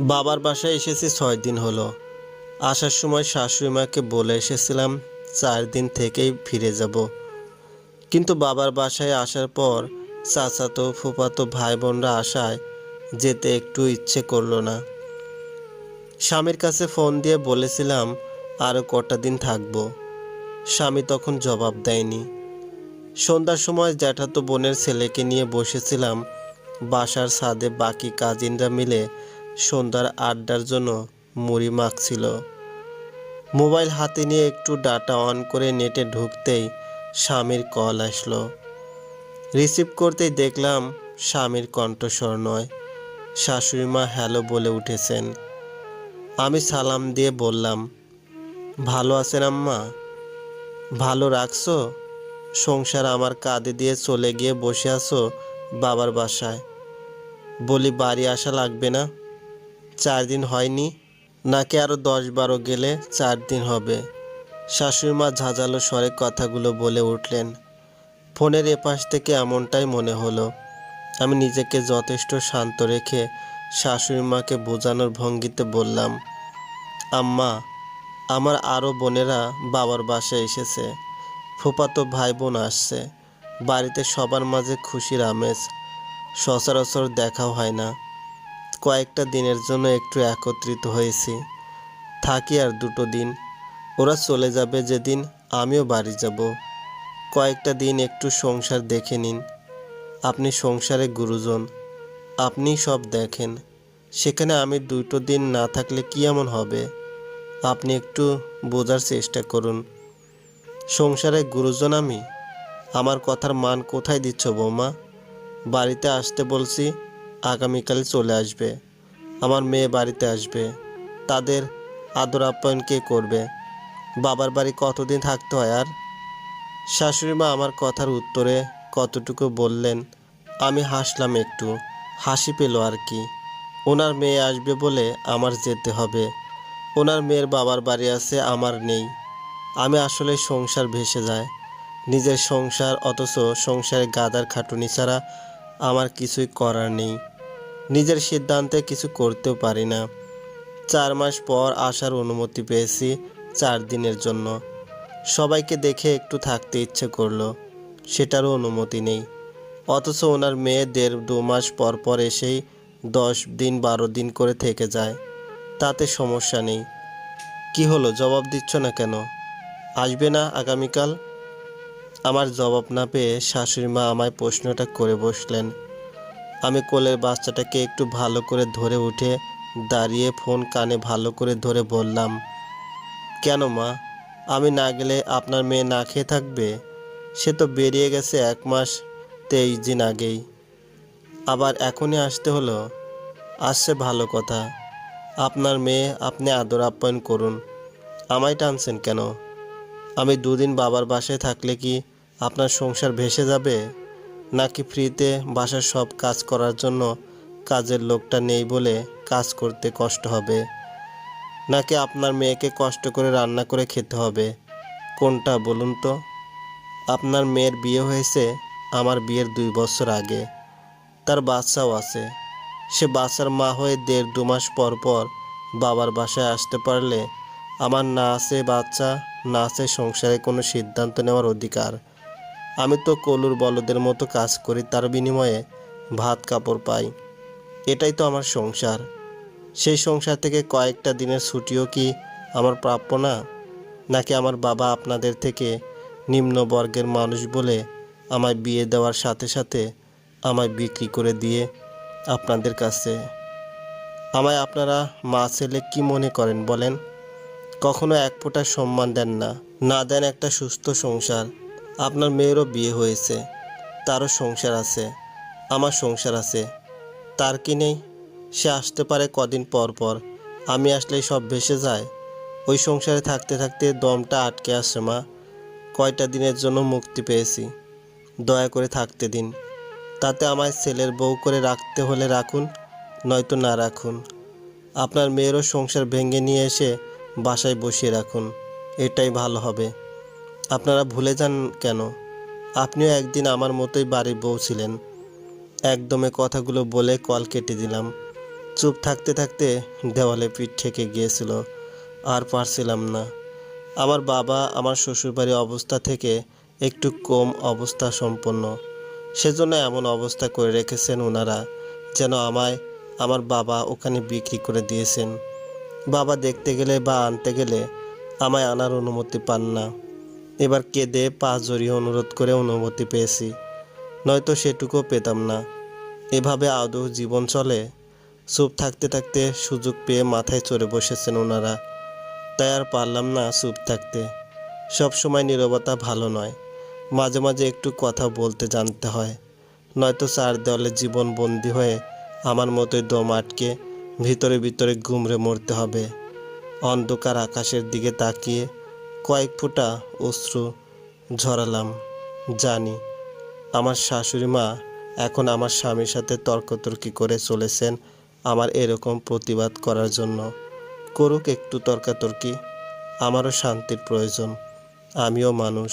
বাবার বাসায় এসেছি ছয় দিন হলো। আসার সময় শাশুড়ি মাকে বলে এসেছিলাম, চার দিন থেকেই ফিরে যাব। কিন্তু বাবার বাসায় আসার পর চাচাতো, ফুফাতো ভাই বোনরা আসায় যেতে একটু ইচ্ছে করল না। স্বামীর কাছে ফোন দিয়ে বলেছিলাম আরও কটা দিন থাকব। স্বামী তখন জবাব দেয়নি। সন্ধ্যার সময় জ্যাঠাতো বোনের ছেলেকে নিয়ে বসেছিলাম, বাসার ছাদে বাকি কাজিনরা মিলে সন্ধ্যার আড্ডার জন্য মুড়ি মাখছিল। মোবাইল হাতে নিয়ে একটু ডাটা অন করে নেটে ঢুকতেই স্বামীর কল আসলো। রিসিভ করতেই দেখলাম স্বামীর কণ্ঠস্বর নয়। শাশুড়ি মা হ্যালো বলে উঠেছেন। আমি সালাম দিয়ে বললাম, ভালো আছেন আম্মা? ভালো রাখছো? সংসার আমার কাঁধে দিয়ে চলে গিয়ে বসে আছো বাবার বাসায়। বলি বাড়ি আসা লাগবে না? চার দিন হয়নি, নাকি আরও দশ বারো গেলে চার দিন হবে। শাশুড়ি মা ঝাঁঝালো স্বরে কথাগুলো বলে উঠলেন, ফোনের এপাশ থেকে এমনটাই মনে হলো। আমি নিজেকে যথেষ্ট শান্ত রেখে শাশুড়ি মাকে বোঝানোর ভঙ্গিতে বললাম, আম্মা, আমার আরও বোনেরা বাবার বাসায় এসেছে। ফুপাতো ভাই বোন আসছে, বাড়িতে সবার মাঝে খুশির আমেজ, সচরাচর দেখাও হয় না। কয়েকটা দিনের জন্য একটু একত্রিত হয়েছি। থাকি আর দুটো দিন। ওরা চলে যাবে যেদিন আমিও বাড়ি যাব। কয়েকটা দিন একটু সংসার দেখে নিন। আপনি সংসারে গুরুজন। আপনি সব দেখেন। সেখানে আমি দুটো দিন না থাকলে কি এমন হবে? আপনি একটু বোঝার চেষ্টা করুন। সংসারে গুরুজন আমি? আমার কথার মান কোথায় দিচ্ছ বৌমা? বাড়িতে আসতে বলছি আগামীকাল চলে আসবে। আমার মেয়ে বাড়িতে আসবে। তাদের আদর আপ্যায়ন কে করবে? বাবার বাড়ি কতদিন থাকতে হয় আর? শাশুড়ি মা আমার কথার উত্তরে কতটুকু বললেন, আমি হাসলাম একটু। হাসি পেল আর কি। ওনার মেয়ে আসবে বলে আমার যেতে হবে। ওনার মেয়ের বাবার বাড়ি আছে, আমার নেই। আমি আসলে সংসার ভেসে যায়। নিজের সংসার, অথচ সংসারে গাদার খাটুনি ছাড়া আমার কিছুই করার নেই। নিজের সিদ্ধান্তে কিছু করতেও পারি না। চার মাস পর আসার অনুমতি পেয়েছি চার দিনের জন্য। সবাইকে দেখে একটু থাকতে ইচ্ছে করল, সেটারও অনুমতি নেই। অথচ ওনার মেয়ে দেড় দু মাস পর পর এসেই দশ দিন বারো দিন করে থেকে যায়। তাতে সমস্যা নেই। কি হলো, জবাব দিচ্ছ না কেন? আসবে না আগামীকাল? আমার জবাব না পেয়ে শাশুড়ি মা আমায় প্রশ্নটা করে বসলেন। আমি কোলের বাচ্চাটাকে একটু ভালো করে ধরে উঠে দাঁড়িয়ে ফোন কানে ভালো করে ধরে বললাম, কেন মা? আমি না গেলে আপনার মেয়ে না খেয়ে থাকবে? সে তো বেরিয়ে গেছে এক মাস তেইশ দিন আগেই। আবার এখনই আসতে হলো? আসছে ভালো কথা। আপনার মেয়ে আপনি আদর আপ্যায়ন করুন। আমায় টানছেন কেন? আমি দুদিন বাবার বাসায় থাকলে কি আপনার সংসার ভেসে যাবে? নাকি ফ্রিতে বাসার সব কাজ করার জন্য কাজের লোকটা নেই বলে কাজ করতে কষ্ট হবে? নাকি আপনার মেয়েকে কষ্ট করে রান্না করে খেতে হবে? কোনটা বলুন তো? আপনার মেয়ের বিয়ে হয়েছে আমার বিয়ের দুই বছর আগে। তার বাচ্চাও আছে। সে বাচ্চার মা হয়ে দেড় দু মাস পর পর বাবার বাসায় আসতে পারলে আমার না আছে বাচ্চা, না আছে সংসারে কোনো সিদ্ধান্ত নেওয়ার অধিকার। আমি তো কলুর বলদের মতো কাজ করি, তার বিনিময়ে ভাত, কাপড় পাই। এটাই তো আমার সংসার। সেই সংসার থেকে কয়েকটা দিনের ছুটিও কি আমার প্রাপ্য না? নাকি আমার বাবা আপনাদের থেকে নিম্ন বর্গের মানুষ বলে আমায় বিয়ে দেওয়ার সাথে সাথে আমায় বিক্রি করে দিয়ে আপনাদের কাছে? আমায় আপনারা মা, ছেলে কী মনে করেন বলেন? কখনো এক ফোঁটা সম্মান দেন না। না দেন একটা সুস্থ সংসার। আপনার মেয়েরও বিয়ে হয়েছে, তারও সংসার আছে, আমার সংসার আছে, তার কি নেই? সে আসতে পারে কদিন পর পর, আমি আসলেই সব ভেসে যায়। ওই সংসারে থাকতে থাকতে দমটা আটকে আসে মা। কয়টা দিনের জন্য মুক্তি পেয়েছি। দয়া করে থাকতে দিন। তাতে আমায় ছেলের বউ করে রাখতে হলে রাখুন, নয়তো না রাখুন। আপনার মেয়েরও সংসার ভেঙে নিয়ে এসে বাসায় বসিয়ে রাখুন, এটাই ভালো হবে। আপনারা ভুলে যান কেন? আপনিও একদিন আমার মতোই বাড়ির বউ ছিলেন। একদমে কথাগুলো বলে কল কেটে দিলাম। চুপ থাকতে থাকতে দেওয়ালে পিঠ ঠেকে গিয়েছিল। আর পারছিলাম না। আমার বাবা আমার শ্বশুরবাড়ির অবস্থা থেকে একটু কম অবস্থা সম্পন্ন। সেজন্য এমন অবস্থা করে রেখেছেন ওনারা যেন আমায় আমার বাবা ওখানে বিক্রি করে দিয়েছেন। বাবা দেখতে গেলে বা আনতে গেলে আমায় আনার অনুমতি পান না। এবার কেঁদে পা জড়িয়ে অনুরোধ করে অনুমতি পেয়েছি। নয়তো সেটুকুও পেতাম না। এভাবে আদৌ জীবন চলে? চুপ থাকতে থাকতে সুযোগ পেয়ে মাথায় চড়ে বসেছেন ওনারা। তাই আর পারলাম না চুপ থাকতে। সব সময় নীরবতা ভালো নয়। মাঝে মাঝে একটু কথা বলতে জানতে হয়। নয়তো চার দেওয়ালে জীবন বন্দি হয়ে আমার মতোই দম আটকে ভিতরে ভিতরে গুমড়ে মরতে হবে। অন্ধকার আকাশের দিকে তাকিয়ে কয়েক ফোঁটা অশ্রু ঝরালাম, জানি আমার শাশুড়ি মা এখন আমার স্বামীর সাথে তর্কতর্কি করে চলেছেন আমার এরকম প্রতিবাদ করার জন্য। করুক একটু তর্কাতর্কি, আমারও শান্তির প্রয়োজন, আমিও মানুষ।